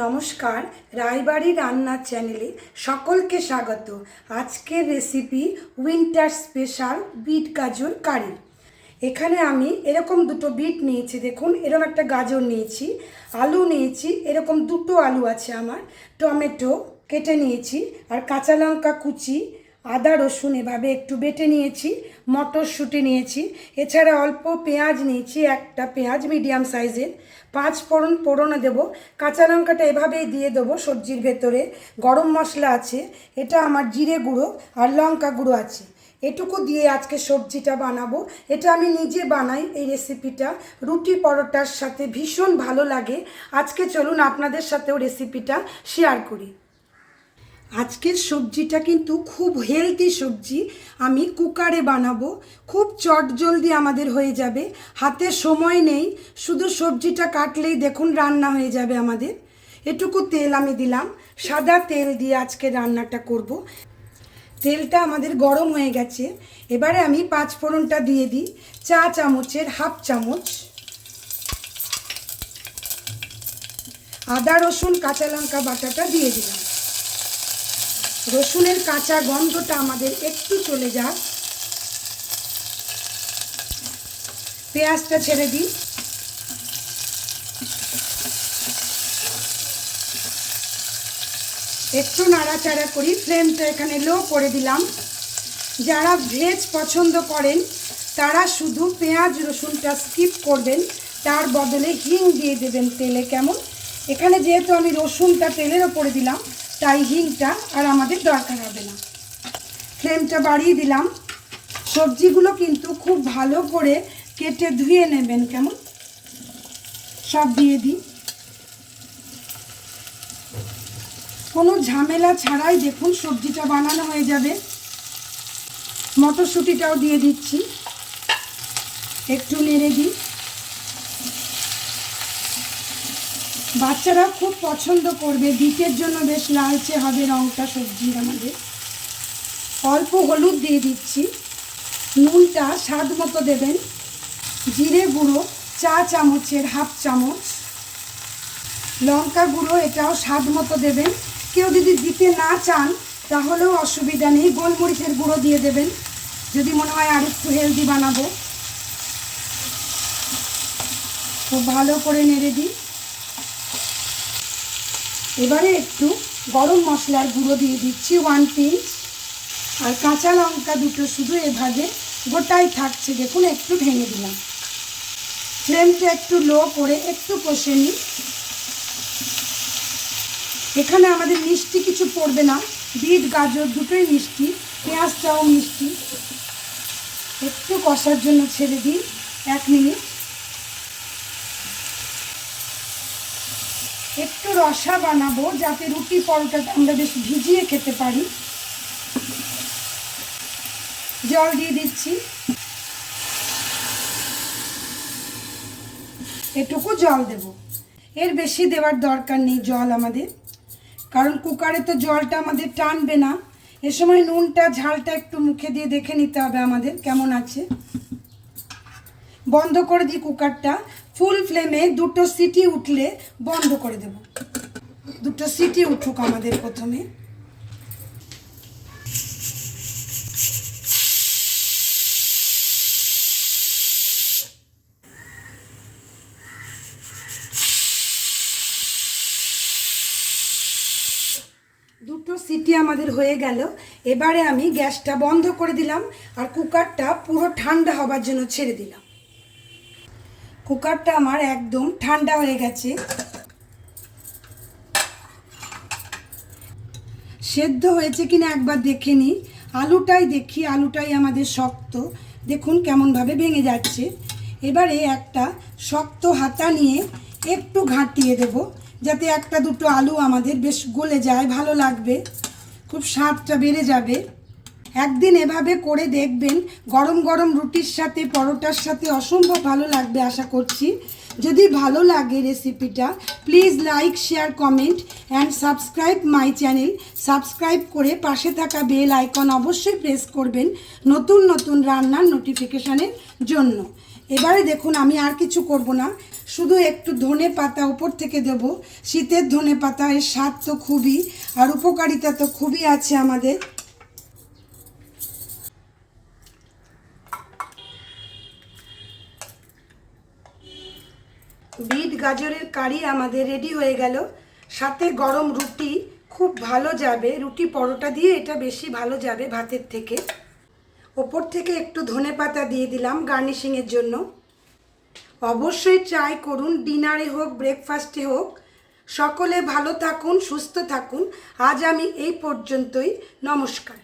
নমস্কার, রায়বাড়ি রান্না চ্যানেলে সকলকে স্বাগত। আজকের রেসিপি উইন্টার স্পেশাল বিট গাজর কারি। এখানে আমি এরকম দুটো বিট নিয়েছি, দেখুন, এরকম একটা গাজর নিয়েছি, আলু নিয়েছি, এরকম দুটো আলু আছে আমার, টমেটো কেটে নিয়েছি, আর কাঁচা লঙ্কা কুচি আদা, রসুন এভাবে একটু বেটে নিয়েছি, মটরশুঁটি নিয়েছি। এছাড়া অল্প পেঁয়াজ নিয়েছি, একটা পেঁয়াজ মিডিয়াম সাইজের। পাঁচ ফোড়ন ফোড়নে দেবো। কাঁচা লঙ্কাটা এভাবেই দিয়ে দেবো সবজির ভেতরে। গরম মশলা আছে, এটা আমার জিরে গুঁড়ো আর লঙ্কা গুঁড়ো আছে। এটুকু দিয়ে আজকে সবজিটা বানাবো। এটা আমি নিজে বানাই এই রেসিপিটা। রুটি পরোটার সাথে ভীষণ ভালো লাগে। আজকে চলুন আপনাদের সাথেও রেসিপিটা শেয়ার করি। আজকের সবজিটা কিন্তু খুব হেলদি সবজি। আমি কুকারে বানাবো। খুব চট জলদি আমাদের হয়ে যাবে। হাতে সময় নেই। শুধু সবজিটা কাটলেই দেখুন রান্না হয়ে যাবে আমাদের। এটুকু তেল আমি দিলাম। সাদা তেল দিয়ে আজকে রান্নাটা করব। তেলটা আমাদের গরম হয়ে গেছে। এবারে আমি পাঁচ ফোড়নটা দিয়ে দিই। চা চামচের হাফ চামচ। আদা, রসুন, কাঁচা লঙ্কা বাটাটা দিয়ে দিলাম। রসুনের কাঁচা গন্ধটা আমাদের একটু চলে যাক। পেঁয়াজটা ছেড়ে দিই। একটু নাড়াচাড়া করি, ফ্লেমটা এখানে লো করে দিলাম। যারা ভেজ পছন্দ করেন, তারা শুধু পেঁয়াজ রসুনটা স্কিপ করবেন, তার বদলে হিং দিয়ে দেবেন তেলে। কেমন? এখানে যেহেতু আমি রসুনটা তেলের ওপরে দিলাম তাই হিংটা আর আমাদের দরকার হবে না। ফ্লেমটা বাড়িয়ে দিলাম। সবজিগুলো কিন্তু খুব ভালো করে কেটে ধুয়ে নেবেন কেমন? সব দিয়ে দিই। কোনো ঝামেলা ছাড়াই দেখুন সবজিটা বানানো হয়ে যাবে। মটরশুঁটিটাও দিয়ে দিচ্ছি। একটু নেড়ে দিই। বাচ্চারা খুব পছন্দ করবে। বিটের জন্য বেশ লালচে হবে রঙটা সবজির আমাদের অল্প হলুদ দিয়ে দিচ্ছি। নুনটা স্বাদ মতো দেবেন। জিরে গুঁড়ো, চা চামচের হাফ চামচ। লঙ্কা গুঁড়ো, এটাও স্বাদ মতো দেবেন। কেউ যদি দিতে না চান, তাহলেও অসুবিধা নেই। গোলমরিচের গুঁড়ো দিয়ে দেবেন। যদি মনে হয় আর একটু হেলদি বানাবো। খুব ভালো করে নেড়ে দিই। এবারে একটু গরম মশলার গুঁড়ো দিয়ে দিচ্ছি ওয়ান পিঞ্চ আর কাঁচা লঙ্কা দুটো শুধু এভাবে গোটাই থাকছে। দেখুন, একটু ভেঙে দিলাম। ফ্লেমটা একটু লো করে একটু কষে নিই। এখানে আমাদের মিষ্টি কিছু পড়বে না। বিট, গাজর দুটোই মিষ্টি, পেঁয়াজটাও মিষ্টি। একটু কষার জন্য ছেড়ে দিই, এক মিনিট। একটু রসা বানাবো, যাতে রুটি পরোটাটা আমরা বেশ ভিজিয়ে খেতে পারি। জল দিয়ে দিচ্ছি। এটুকু জল দেব। এর বেশি দেওয়ার দরকার নেই জল আমাদের। কারণ কুকারে তো জলটা আমাদের টানবে না। এ সময় নুনটা, ঝালটা একটু মুখে দিয়ে দেখে নিতে হবে আমাদের, কেমন আছে। বন্ধ করে দিই কুকারটা। ফুল ফ্লেমে দুটো সিটি উঠলে বন্ধ করে দেব। দুটো সিটি উঠুক আমাদের প্রথমে। দুটো সিটি আমাদের হয়ে গেল। এবারে আমি গ্যাসটা বন্ধ করে দিলাম আর কুকারটা পুরো ঠান্ডা হবার জন্য ছেড়ে দিলাম। কুকারটা আমার একদম ঠান্ডা হয়ে গেছে। সেদ্ধ হয়েছে কিনা একবার দেখে নিই আলুটাই দেখি, আলুটাই আমাদের শক্ত। দেখুন কেমনভাবে ভেঙে যাচ্ছে। এবারে একটা শক্ত হাতা নিয়ে একটু ঘাঁটিয়ে দেব, যাতে একটা দুটো আলু আমাদের বেশ গলে যায়, ভালো লাগবে। খুব স্বাদটা বেড়ে যাবে। একদিন এভাবে করে দেখবেন গরম গরম রুটির সাথে, পরোটার সাথে অসম্ভব ভালো লাগবে আশা করছি। যদি ভালো লাগে রেসিপিটা please like share comment and subscribe my channel subscribe করে পাশে থাকা বেল আইকন অবশ্যই প্রেস করবেন নতুন নতুন রান্নার নোটিফিকেশানের জন্য। এবারে দেখুন, আমি আর কিছু করব না। শুধু একটু ধনে পাতা উপর থেকে দেব। শীতের ধনে পাতা এর স্বাদ তো খুবই, আর উপকারিতা তো খুবই আছে আমাদের। বিট গাজরের কারি আমাদের রেডি হয়ে গেল। সাথে গরম রুটি, খুব ভালো যাবে। রুটি পরোটা দিয়ে এটা বেশি ভালো যাবে ভাতের থেকে। ওপর থেকে একটু ধনে পাতা দিয়ে দিলাম গার্নিশিংয়ের জন্য। অবশ্যই ট্রাই করুন ডিনারে হোক ব্রেকফাস্টে হোক। সকলে ভালো থাকুন, সুস্থ থাকুন। আজ আমি এই পর্যন্তই। নমস্কার।